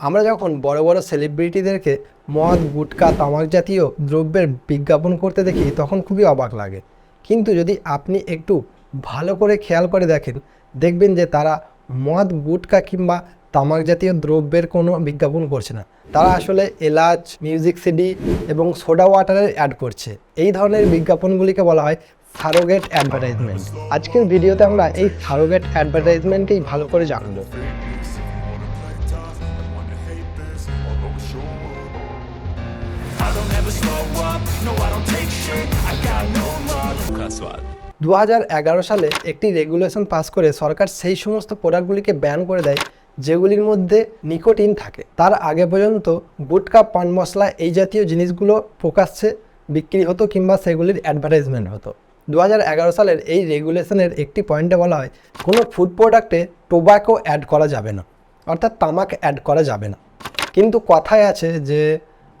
আমরা যখন বড় বড় সেলিব্রিটিদেরকে মদ, গুটকা, তামাক জাতীয় দ্রব্যের বিজ্ঞাপন করতে দেখি, তখন খুবই অবাক লাগে। কিন্তু যদি আপনি একটু ভালো করে খেয়াল করে দেখেন, দেখবেন যে তারা মদ, গুটকা কিংবা তামাক জাতীয় দ্রব্যের কোনো বিজ্ঞাপন করছে না। তারা আসলে এলাচ মিউজিক সিডি এবং সোডা ওয়াটারের অ্যাড করছে। এই ধরনের বিজ্ঞাপনগুলিকে বলা হয় সারোগেট অ্যাডভার্টাইজমেন্ট আজকের ভিডিওতে আমরা এই সারোগেট অ্যাডভার্টাইজমেন্টকেই ভালো করে জানব। দু হাজার এগারো সালে একটি রেগুলেশন পাস করে সরকার সেই সমস্ত প্রোডাক্টগুলিকে ব্যান করে দেয়, যেগুলির মধ্যে নিকোটিন থাকে। তার আগে পর্যন্ত গুটকা, পান মশলা এই জাতীয় জিনিসগুলো প্রকাশ্যে বিক্রি হতো কিংবা সেগুলির অ্যাডভার্টাইজমেন্ট হতো। দু হাজার এগারো সালের এই রেগুলেশনের একটি পয়েন্টে বলা হয়, কোনো ফুড প্রোডাক্টে টোব্যাকো অ্যাড করা যাবে না, অর্থাৎ তামাক অ্যাড করা যাবে না। কিন্তু কথায় আছে যে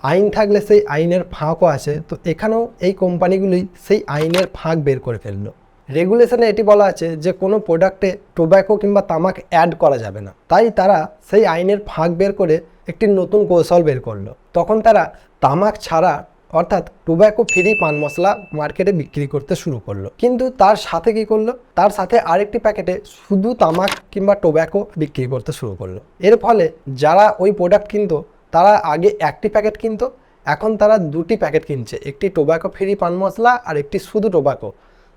আইন থাকলে সেই আইনের ফাঁকও আছে। তো এখানেও এই কোম্পানিগুলি সেই আইনের ফাঁক বের করে ফেলল। রেগুলেশনে এটি বলা আছে যে কোনো প্রোডাক্টে টোব্যাকো কিংবা তামাক অ্যাড করা যাবে না। তাই তারা সেই আইনের ফাঁক বের করে একটি নতুন কৌশল বের করল। তখন তারা তামাক ছাড়া অর্থাৎ টোব্যাকো ফ্রি পান মশলা মার্কেটে বিক্রি করতে শুরু করল। কিন্তু তার সাথে কি করল? তার সাথে আরেকটি প্যাকেটে শুধু তামাক কিংবা টোব্যাকো বিক্রি করতে শুরু করল। এর ফলে যারা ওই প্রোডাক্ট কিনতো, তারা আগে একটি প্যাকেট কিনতো, এখন তারা দুটি প্যাকেট কিনছে। একটি টোব্যাকো ফ্রি পান মশলা আর একটি শুধু টোব্যাকো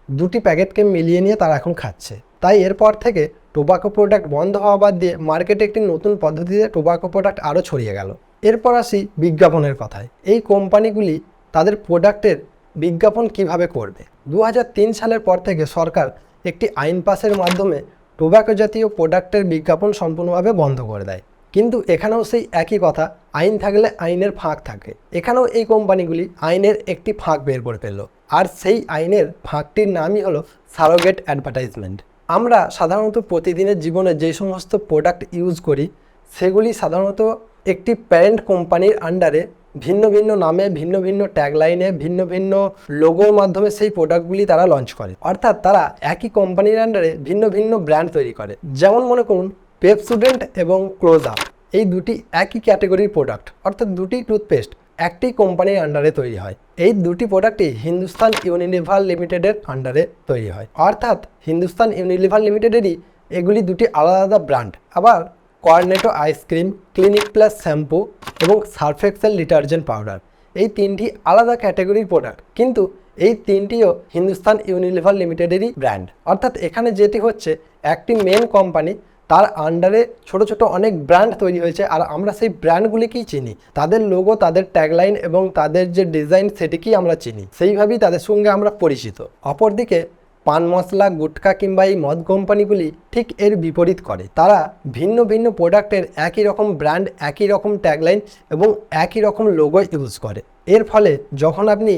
দুটি প্যাকেটকে মিলিয়ে নিয়ে তারা এখন খাচ্ছে। তাই এরপর থেকে টোব্যাকো প্রোডাক্ট বন্ধ হওয়া বাদ দিয়ে মার্কেটে একটি নতুন পদ্ধতিতে টোব্যাকো প্রোডাক্ট আরও ছড়িয়ে গেল। এরপর আসি বিজ্ঞাপনের কথায়। এই কোম্পানিগুলি তাদের প্রোডাক্টের বিজ্ঞাপন কীভাবে করবে? দু হাজার তিন সালের পর থেকে সরকার একটি আইন পাসের মাধ্যমে টোব্যাকো জাতীয় প্রোডাক্টের বিজ্ঞাপন সম্পূর্ণভাবে বন্ধ করে দেয়। কিন্তু এখানেও সেই একই কথা, আইন থাকলে আইনের ফাঁক থাকে। এখানেও এই কোম্পানিগুলি আইনের একটি ফাঁক বের করে ফেলল। আর সেই আইনের ফাঁকটির নামই হলো সারোগেট অ্যাডভার্টাইজমেন্ট। আমরা সাধারণত প্রতিদিনের জীবনে যে সমস্ত প্রোডাক্ট ইউজ করি, সেগুলি সাধারণত একটি প্যারেন্ট কোম্পানির আন্ডারে ভিন্ন ভিন্ন নামে, ভিন্ন ভিন্ন ট্যাগলাইনে ভিন্ন ভিন্ন লোগোর মাধ্যমে সেই প্রোডাক্টগুলি তারা লঞ্চ করে। অর্থাৎ তারা একই কোম্পানির আন্ডারে ভিন্ন ভিন্ন ব্র্যান্ড তৈরি করে। যেমন মনে করুন পেপ স্টুডেন্ট এবং ক্লোজ আপ এই দুটি একই ক্যাটাগরির প্রোডাক্ট অর্থাৎ দুটি টুথপেস্ট একটি কোম্পানির আন্ডারে তৈরি হয়। এই দুটি প্রোডাক্টই হিন্দুস্তান ইউনিলিভার লিমিটেডের আন্ডারে তৈরি হয়। অর্থাৎ হিন্দুস্তান ইউনিলিভার লিমিটেডেরই এগুলি দুটি আলাদা আলাদা ব্র্যান্ড আবার Cornetto ice cream Clinic plus shampoo এবং সার্ফেক্সেল ডিটারজেন্ট পাউডার এই তিনটি আলাদা ক্যাটাগরির প্রোডাক্ট কিন্তু এই তিনটিও হিন্দুস্তান ইউনিলিভার লিমিটেডেরই ব্র্যান্ড অর্থাৎ এখানে যেটি হচ্ছে, একটি মেন কোম্পানি তার আন্ডারে ছোট ছোট অনেক ব্র্যান্ড তৈরি হয়েছে, আর আমরা সেই ব্র্যান্ডগুলিকেই চিনি। তাদের লোগো তাদের ট্যাগলাইন এবং তাদের যে ডিজাইন সেটিকেই আমরা চিনি। সেইভাবেই তাদের সঙ্গে আমরা পরিচিত। অপরদিকে পান মশলা, গুটখা কিংবা এই মদ কোম্পানিগুলি ঠিক এর বিপরীত করে। তারা ভিন্ন ভিন্ন প্রোডাক্টের একই রকম ব্র্যান্ড, একই রকম ট্যাগলাইন এবং একই রকম লোগো ইউজ করে। এর ফলে যখন আপনি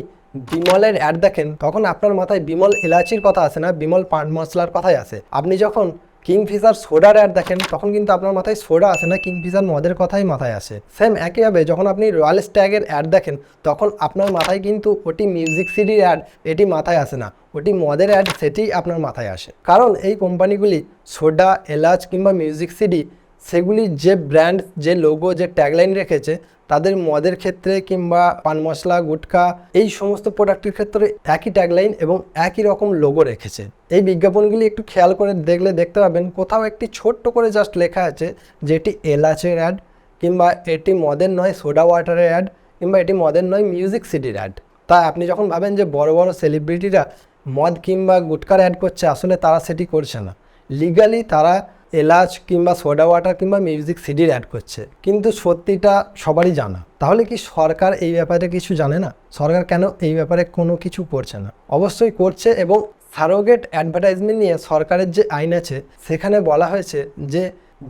বিমলের অ্যাড দেখেন, তখন আপনার মাথায় বিমল এলাচির কথা আসে না, বিমল পান মশলার কথাই আসে। আপনি যখন কিংফিশার সোডার অ্যাড দেখেন, তখন কিন্তু আপনার মাথায় সোডা আসে না কিংফিশার মদের কথাই মাথায় আসে। সেম একইভাবে যখন আপনি রয়্যাল স্ট্যাগের অ্যাড দেখেন, তখন আপনার মাথায় কিন্তু ওটি মিউজিক সিডির অ্যাড এটি মাথায় আসে না। ওটি মদের অ্যাড সেটি আপনার মাথায় আসে। কারণ এই কোম্পানিগুলি সোডা, এলাচ কিংবা মিউজিক সিডি সেগুলি যে ব্র্যান্ড যে লোগো যে ট্যাগলাইন রেখেছে তাদের মদের ক্ষেত্রে কিংবা পান মশলা, গুটখা এই সমস্ত প্রোডাক্টের ক্ষেত্রে একই ট্যাগলাইন এবং একই রকম লোগো রেখেছে। এই বিজ্ঞাপনগুলি একটু খেয়াল করে দেখলে দেখতে পাবেন, কোথাও একটি ছোট্ট করে জাস্ট লেখা আছে যে এটি এলাচের অ্যাড কিংবা এটি মদের নয় সোডা ওয়াটারের অ্যাড কিংবা এটি মদের নয় মিউজিক সিটির অ্যাড তাই আপনি যখন ভাবেন যে বড় বড় সেলিব্রিটিরা মদ কিংবা গুটকার অ্যাড করছে, আসলে তারা সেটি করছে না। লিগালি তারা এলাচ কিংবা সোডা ওয়াটার কিংবা মিউজিক সিডির অ্যাড করছে। কিন্তু সত্যিটা সবারই জানা। তাহলে কি সরকার এই ব্যাপারে কিছু জানে না? সরকার কেন এই ব্যাপারে কোনো কিছু করছে না? অবশ্যই করছে এবং সারোগেট অ্যাডভার্টাইজমেন্ট নিয়ে সরকারের যে আইন আছে, সেখানে বলা হয়েছে যে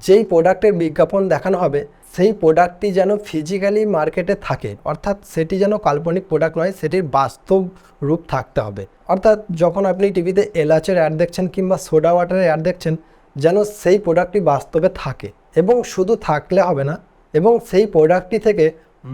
যেই প্রোডাক্টের বিজ্ঞাপন দেখানো হবে, সেই প্রোডাক্টটি যেন ফিজিক্যালি মার্কেটে থাকে। অর্থাৎ সেটি যেন কাল্পনিক প্রোডাক্ট নয়, সেটির বাস্তব রূপ থাকতে হবে। অর্থাৎ যখন আপনি টিভিতে এলাচের অ্যাড দেখছেন কিংবা সোডা ওয়াটারের অ্যাড দেখছেন যেন সেই প্রোডাক্টটি বাস্তবে থাকে এবং শুধু থাকলে হবে না, এবং সেই প্রোডাক্টটি থেকে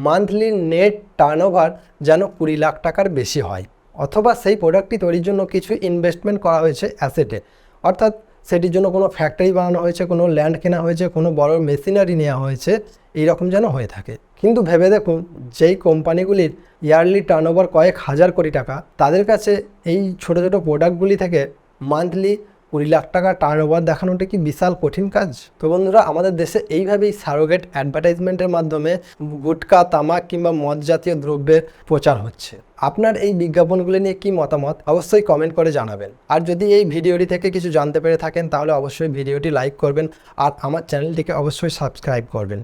মান্থলি নেট টার্নওভার যেন কুড়ি লাখ টাকার বেশি হয়। অথবা সেই প্রোডাক্টটি তৈরির জন্য কিছু ইনভেস্টমেন্ট করা হয়েছে অ্যাসেটে অর্থাৎ সেটির জন্য কোনো ফ্যাক্টরি বানানো হয়েছে, কোনো ল্যান্ড কেনা হয়েছে, কোনো বড় মেশিনারি নেওয়া হয়েছে, এইরকম যেন হয়ে থাকে। কিন্তু ভেবে দেখুন, যেই কোম্পানিগুলির ইয়ারলি টার্নওভার কয়েক হাজার কোটি টাকা, তাদের কাছে এই ছোট ছোট প্রোডাক্টগুলি থেকে মান্থলি কুড়ি লাখ টাকা টার্ন ওভার দেখানোটা কি বিশাল কঠিন কাজ? তো বন্ধুরা, আমাদের দেশে এইভাবেই সারোগেট অ্যাডভার্টাইজমেন্টের মাধ্যমে গুটকা, তামাক কিংবা মদ জাতীয় দ্রব্যের প্রচার হচ্ছে। আপনার এই বিজ্ঞাপনগুলি নিয়ে কি মতামত? অবশ্যই কমেন্ট করে জানাবেন। আর যদি এই ভিডিওটি থেকে কিছু জানতে পেরে থাকেন, তাহলে অবশ্যই ভিডিওটি লাইক করবেন আর আমার চ্যানেলটিকে অবশ্যই সাবস্ক্রাইব করবেন।